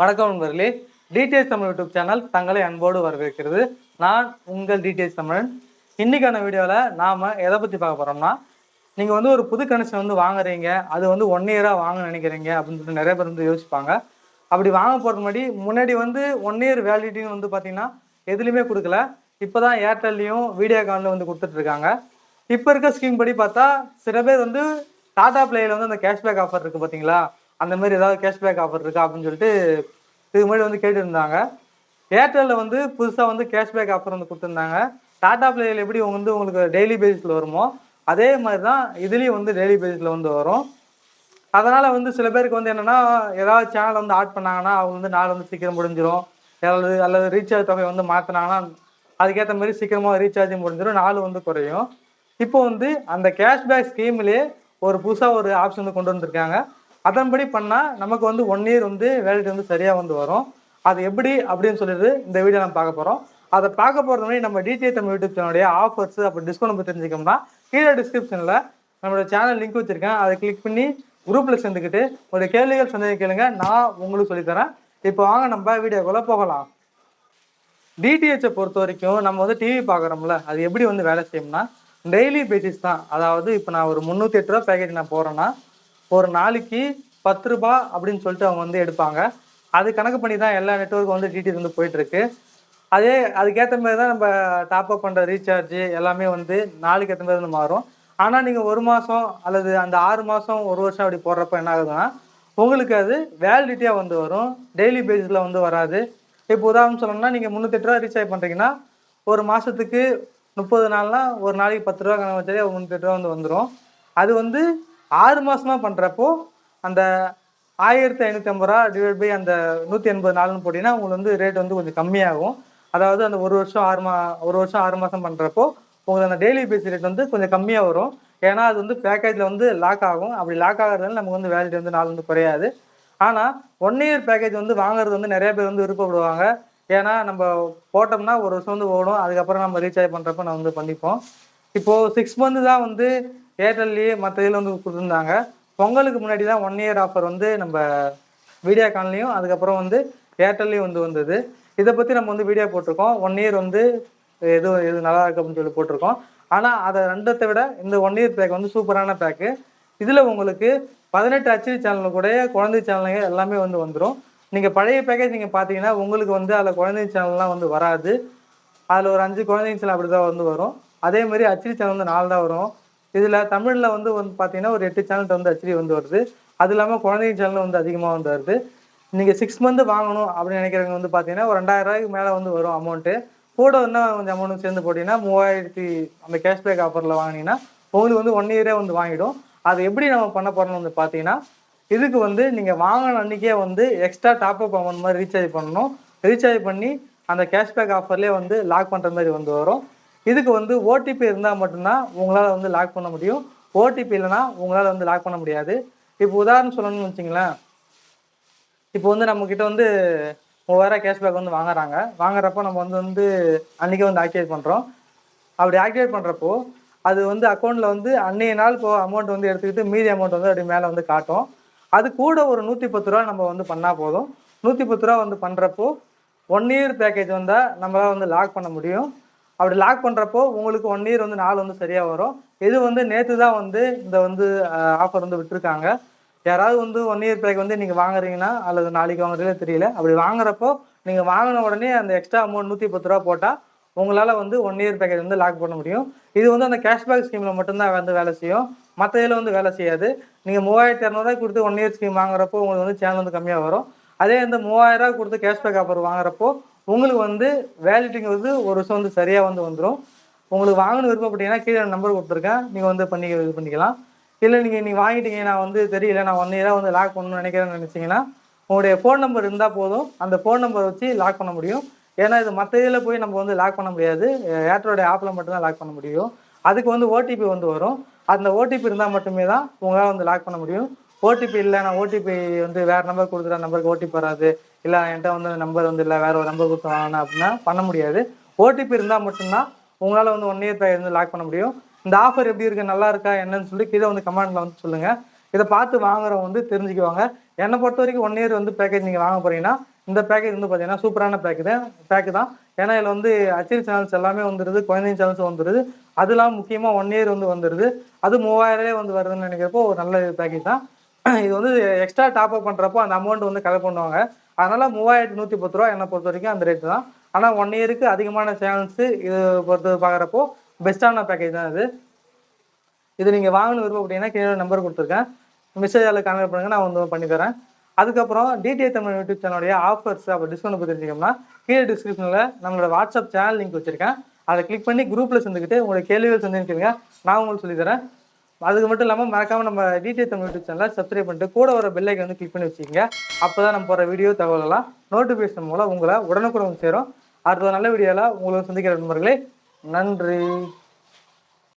வணக்கம் நண்பர்களே. TDS Tamil YouTube channel தங்களை அன்போடு வரவேற்கிறது. நான் உங்கள் டிடிஎஸ் தமிழன். இன்னைக்கான வீடியோவில் நாம் எதை பற்றி பார்க்க போகிறோம்னா நீங்கள் வந்து ஒரு புது கனெக்ஷன் வந்து வாங்குறீங்க. அது வந்து ஒன் இயராக வாங்க நினைக்கிறீங்க அப்படின்னு சொல்லிட்டு நிறைய பேர் வந்து யோசிப்பாங்க. அப்படி வாங்க போகிறது முன்னாடி முன்னாடி வந்து ஒன் இயர் வேலிடிட்டின்னு வந்து பார்த்தீங்கன்னா எதுலேயுமே கொடுக்கல. இப்போ தான் ஏர்டெல்லையும் வீடியோகானில் வந்து கொடுத்துட்ருக்காங்க இப்போ இருக்க ஸ்கீம் படி பார்த்தா சில பேர் வந்து டாடா பிளேயில் வந்து அந்த கேஷ்பேக் ஆஃபர் இருக்குது பார்த்தீங்களா அந்த மாதிரி ஏதாவது கேஷ்பேக் ஆஃபர் இருக்கா அப்படின்னு சொல்லிட்டு இதுக்கு முன்னாடி வந்து கேட்டுருந்தாங்க. ஏர்டெல்லில் வந்து புதுசாக வந்து கேஷ்பேக் ஆஃபர் வந்து கொடுத்துருந்தாங்க. டாடா பிளேயில் எப்படி வந்து உங்களுக்கு டெய்லி பேஸில் வருமோ அதே மாதிரி தான் இதுலேயும் வந்து டெய்லி பேஸில் வந்து வரும். அதனால் வந்து சில பேருக்கு வந்து என்னென்னா ஏதாவது சேனல் வந்து ஆட் பண்ணாங்கன்னா அவங்க வந்து நாள் வந்து சீக்கிரம் முடிஞ்சிடும் அல்லது அல்லது ரீசார்ஜ் தொகை வந்து மாற்றினாங்கன்னா அதுக்கேற்ற மாதிரி சீக்கிரமாக ரீசார்ஜும் முடிஞ்சிடும் நாள் வந்து குறையும். இப்போ வந்து அந்த கேஷ்பேக் ஸ்கீம்லேயே ஒரு புதுசாக ஒரு ஆப்ஷன் வந்து கொண்டு வந்திருக்காங்க. அதன்படி பண்ணால் நமக்கு வந்து ஒன் இயர் வந்து வேலிட்டி வந்து சரியாக வந்து வரும். அது எப்படி அப்படின்னு சொல்லிட்டு இந்த வீடியோ நம்ம பார்க்க போகிறோம் அதை பார்க்க போகிறது முன்னாடி நம்ம டிடிஏ தமிழ் யூடியூப் சேனலுடைய ஆஃபர்ஸ் அப்படி டிஸ்கவுண்ட் பற்றி தெரிஞ்சுக்கோம்னா கீழே டிஸ்கிரிப்ஷனில் நம்மளோட சேனல் லிங்க் வச்சுருக்கேன். அதை கிளிக் பண்ணி குரூப்பில் சேர்ந்துக்கிட்டு ஒரு கேள்விகள் சந்தேகம் கேளுங்க. நான் உங்களுக்கு சொல்லித்தரேன் இப்போ வாங்க நம்ம வீடியோக்குள்ளே போகலாம். டிடிஹெச்சை பொறுத்த வரைக்கும் நம்ம வந்து டிவி பார்க்குறோம்ல அது எப்படி வந்து வேலை செய்யும்னா டெய்லி பேசிஸ் தான். அதாவது இப்போ நான் ஒரு முந்நூற்றி எட்டு ரூபா பேக்கேஜ் நான் போகிறேன்னா ஒரு நாளைக்கு பத்து ரூபா அப்படின்னு சொல்லிட்டு அவங்க வந்து எடுப்பாங்க. அது கணக்கு பண்ணி தான் எல்லா நெட்ஒர்க்கும் வந்து டிடிஎஸ் வந்து போயிட்டுருக்கு. அதே அதுக்கேற்ற மாதிரி தான் நம்ம டாப் அப் பண்ணுற ரீசார்ஜ் எல்லாமே வந்து நாளைக்கு ஏற்ற மாதிரி வந்து மாறும். ஆனால் நீங்கள் ஒரு மாதம் அல்லது அந்த ஆறு மாதம் ஒரு வருஷம் அப்படி போடுறப்ப என்ன ஆகுதுன்னா உங்களுக்கு அது வேலிடிட்டியாக வந்து வரும். டெய்லி பேசிஸில் வந்து வராது. இப்போ உதாரணம் சொல்லணும்னா நீங்கள் முந்நூற்றி ரூபா ரீசார்ஜ் பண்ணுறீங்கன்னா ஒரு மாதத்துக்கு முப்பது நாள்னால் ஒரு நாளைக்கு பத்து ரூபா கணக்கு வச்சாலே முந்நூற்றி ரூபா வந்து வந்துடும் அது வந்து ஆறு மாதமாக பண்ணுறப்போ அந்த ஆயிரத்தி ஐநூற்றி ஐம்பது ரூபா டிவைட் பை அந்த நூற்றி எண்பது நாள்னு போட்டிங்கன்னா உங்களுக்கு வந்து ரேட் வந்து கொஞ்சம் கம்மியாகும். அதாவது அந்த ஒரு வருஷம் ஆறு மா ஒரு வருஷம் ஆறு மாதம் பண்ணுறப்போ உங்களுக்கு அந்த டெய்லி பேஸ் ரேட் வந்து கொஞ்சம் கம்மியாக வரும். ஏன்னா அது வந்து பேக்கேஜில் வந்து லாக் ஆகும். அப்படி லாக் ஆகிறதுனால நமக்கு வந்து வேலிட்டி வந்து நாள் வந்து குறையாது. ஆனால் ஒன் இயர் பேக்கேஜ் வந்து வாங்குறது வந்து நிறைய பேர் வந்து விருப்பப்படுவாங்க. ஏன்னா நம்ம போட்டோம்னா ஒரு வருஷம் வந்து ஓடும். அதுக்கப்புறம் நம்ம ரீசார்ஜ் பண்ணுறப்ப நம்ம வந்து பண்ணிப்போம். இப்போது சிக்ஸ் மந்த்து தான் வந்து ஏர்டெல்லையே மற்ற இதில் வந்து கொடுத்துருந்தாங்க. பொங்கலுக்கு முன்னாடி தான் ஒன் இயர் ஆஃபர் வந்து நம்ம வீடியோகான்லேயும் அதுக்கப்புறம் வந்து ஏர்டெல்லையும் வந்து வந்தது. இதை பற்றி நம்ம வந்து வீடியோ போட்டிருக்கோம். ஒன் இயர் வந்து எது எது நல்லா இருக்கு அப்படின்னு சொல்லி போட்டிருக்கோம். ஆனால் அதை ரெண்டத்தை விட இந்த ஒன் இயர் பேக் வந்து சூப்பரான பேக்கு இதில் உங்களுக்கு பதினெட்டு அச்சடி சேனல் கூட குழந்தை சேனலுங்க எல்லாமே வந்து வந்துடும் நீங்கள் பழைய பேக்கேஜ் நீங்கள் பார்த்தீங்கன்னா உங்களுக்கு வந்து அதில் குழந்தை சேனல்லாம் வந்து வராது. அதில் ஒரு அஞ்சு குழந்தைங்க சேனல் அப்படி தான் வந்து வரும். அதே மாதிரி அச்சடி சேனல் வந்து நாலு தான் வரும். இதில் தமிழில் வந்து வந்து பார்த்தீங்கன்னா ஒரு எட்டு சேனல் வந்து ஹெச்டி வந்து வருது. அது இல்லாமல் குழந்தைங்க சேனல் வந்து அதிகமாக வந்து வருது. நீங்கள் சிக்ஸ் மந்த் வாங்கணும் அப்படின்னு நினைக்கிறவங்க வந்து பார்த்தீங்கன்னா ஒரு ரெண்டாயிரம் ரூபாய்க்கு மேலே வந்து வரும் அமௌண்ட்டு கூட இன்னும் கொஞ்சம் அமௌண்ட் சேர்ந்து போட்டிங்கன்னா மூவாயிரத்தி அந்த கேஷ்பேக் ஆஃபரில் வாங்கினீங்கன்னா உங்களுக்கு வந்து ஒன் இயரே வந்து வாங்கிடும். அது எப்படி நம்ம பண்ண போகிறோம்னு வந்து பார்த்தீங்கன்னா இதுக்கு வந்து நீங்கள் வாங்கின அன்றைக்கே வந்து எக்ஸ்ட்ரா டாப் அப் அமௌண்ட் மாதிரி ரீசார்ஜ் பண்ணணும். ரீசார்ஜ் பண்ணி அந்த கேஷ்பேக் ஆஃபர்லேயே வந்து லாக் பண்ணுற மாதிரி வந்து வரும். இதுக்கு வந்து ஓடிபி இருந்தால் மட்டும்தான் உங்களால் வந்து லாக் பண்ண முடியும். ஓடிபி இல்லைன்னா உங்களால் வந்து லாக் பண்ண முடியாது. இப்போ உதாரணம் சொல்லணும்னு வச்சிங்களேன். இப்போ வந்து நம்மக்கிட்ட வந்து மூவாயிரம் கேஷ்பேக் வந்து வாங்குறாங்க. வாங்குறப்போ நம்ம வந்து வந்து அன்றைக்கே வந்து ஆக்டிவேட் பண்ணுறோம் அப்படி ஆக்டிவேட் பண்ணுறப்போ அது வந்து அக்கௌண்ட்டில் வந்து அன்றைய நாள் இப்போ அமௌண்ட் வந்து எடுத்துக்கிட்டு மீதி அமௌண்ட் வந்து அப்படி மேலே வந்து காட்டும். அது கூட ஒரு நூற்றி பத்து ரூபா நம்ம வந்து பண்ணால் போதும். நூற்றி பத்து ரூபா வந்து பண்ணுறப்போ ஒன் இயர் பேக்கேஜ் வந்தால் நம்மளால் வந்து லாக் பண்ண முடியும். அப்படி லாக் பண்ணுறப்போ உங்களுக்கு ஒன் இயர் வந்து நாள் வந்து சரியாக வரும். இது வந்து நேற்று தான் வந்து இந்த வந்து ஆஃபர் வந்து விட்டுருக்காங்க. யாராவது வந்து ஒன் இயர் பேக் வந்து நீங்கள் வாங்குறீங்கன்னா அல்லது நாளைக்கு வாங்குறீங்களோ தெரியல அப்படி வாங்குறப்போ நீங்கள் வாங்கின உடனே அந்த எக்ஸ்ட்ரா அமௌண்ட் நூற்றி பத்து ரூபா போட்டால் உங்களால் வந்து ஒன் இயர் பேக்கேஜ் வந்து லாக் பண்ண முடியும். இது வந்து அந்த கேஷ்பேக் ஸ்கீமில் மட்டும்தான் வந்து வேலை செய்யும். மற்ற இதில் வந்து வேலை செய்யாது. நீங்கள் மூவாயிரத்தி இரநூறுவா கொடுத்து ஒன் இயர் ஸ்கீம் வாங்குறப்போ உங்களுக்கு வந்து சேனல் வந்து கம்மியாக வரும். அதே இந்த மூவாயிரரூவா கொடுத்து கேஷ்பேக் ஆஃபர் வாங்குறப்போ உங்களுக்கு வந்து வேலிட்டிங்கிறது ஒரு வருஷம் வந்து சரியாக வந்து வந்துடும் உங்களுக்கு வாங்கணும் விருப்பப்பட்டீங்கன்னா கீழே நம்பர் கொடுத்துருக்கேன். நீங்கள் வந்து பண்ணி இது பண்ணிக்கலாம். இல்லை நீங்கள் நீங்கள் வாங்கிட்டீங்க நான் வந்து தெரியல நான் ஒன் இயராக வந்து லாக் பண்ணணும்னு நினைக்கிறேன்னு நினச்சிங்கன்னா உங்களுடைய ஃபோன் நம்பர் இருந்தால் போதும். அந்த ஃபோன் நம்பர் வச்சு லாக் பண்ண முடியும். ஏன்னா இது மற்ற இதில் போய் நம்ம வந்து லாக் பண்ண முடியாது. ஏர்டெலோடைய ஆப்பில் மட்டும்தான் லாக் பண்ண முடியும். அதுக்கு வந்து ஓடிபி வந்து வரும். அந்த ஓடிபி இருந்தால் மட்டுமே தான் உங்களால் வந்து லாக் பண்ண முடியும். ஓடிபி இல்லை நான் ஓடிபி வந்து வேறு நம்பர் கொடுத்துட்டா நம்பருக்கு ஓடிபி வராது. இல்லை என்கிட்ட வந்து நம்பர் வந்து இல்லை வேற ஒரு நம்பர் கொடுத்து வாங்கினேன் அப்படின்னா பண்ண முடியாது. ஓடிபி இருந்தால் மட்டும்தான் உங்களால் வந்து ஒன் இயர் வந்து லாக் பண்ண முடியும். இந்த ஆஃபர் எப்படி இருக்குது நல்லா இருக்கா என்னன்னு சொல்லி கீழே வந்து கமெண்ட்ல வந்து சொல்லுங்கள் இதை பார்த்து வாங்குறவங்க வந்து தெரிஞ்சுக்குவாங்க. என்னை பொறுத்த வரைக்கும் ஒன் இயர் வந்து பேக்கேஜ் நீங்கள் வாங்க போகிறீங்கன்னா இந்த பேக்கேஜ் வந்து பார்த்தீங்கன்னா சூப்பரான பேக்கு தான் பேக்கு தான். ஏன்னா இதில் வந்து அச்சீவ் சேனல்ஸ் எல்லாமே வந்துடுது குழந்தைங்க சேனல்ஸ் வந்துடுது அதெல்லாம் முக்கியமாக ஒன் இயர் வந்து வந்துடுது அது மூவாயிரே வந்து வருதுன்னு நினைக்கிறப்போ ஒரு நல்ல பேக்கேஜ் தான். இது வந்து எக்ஸ்ட்ரா டாப் அப் பண்ணுறப்போ அந்த அமௌண்ட் வந்து கலெக்ட் பண்ணுவாங்க. அதனால மூவாயிரத்தி நூற்றி பத்து ரூபா என்னை பொறுத்த வரைக்கும் அந்த ரேட்டு தான். ஆனால் ஒன் இயருக்கு அதிகமான சேனல்ஸு இது பொறுத்து பார்க்குறப்போ பெஸ்ட்டான பேக்கேஜ் தான் இது. இது நீங்கள் வாங்கணும் விருப்பம் அப்படின்னா கீழே நம்பர் கொடுத்துருக்கேன். மெசேஜ் அதில் கான்டாக்ட் பண்ணுங்க நான் வந்து பண்ணி தரேன். அதுக்கப்புறம் டிடிஏ தமிழ் யூடியூப் சேனலுடைய ஆஃபர்ஸ் அப்போ டிஸ்கவுண்ட் பற்றி தெரிஞ்சுக்கணும்னா கீழே டிஸ்கிரிப்ஷனில் நம்மளோட வாட்ஸ்அப் சேனல் லிங்க் வச்சிருக்கேன். அதை கிளிக் பண்ணி குரூப்பில் சேர்ந்துக்கிட்டு உங்களோட கேள்விகள் செஞ்சுருக்கீங்க நான் உங்களுக்கு சொல்லித்தரேன் அதுக்கு மட்டும் இல்லாமல் மறக்காமல் நம்ம டிடிஏ தமிழ் யூடியூப் சேனலை சப்ஸ்கிரைப் பண்ணிட்டு கூட வர பெல்லைக்கு வந்து கிளிக் பண்ணி வச்சுக்கோங்க. அப்போ தான் நம்ம போகிற வீடியோ தகவலெல்லாம் நோட்டிஃபிகேஷன் மூலம் உங்களை உடனுக்குடன் சேரும். அடுத்த நல்ல வீடியோவில் உங்களை சந்திக்கிற நண்பர்களே நன்றி.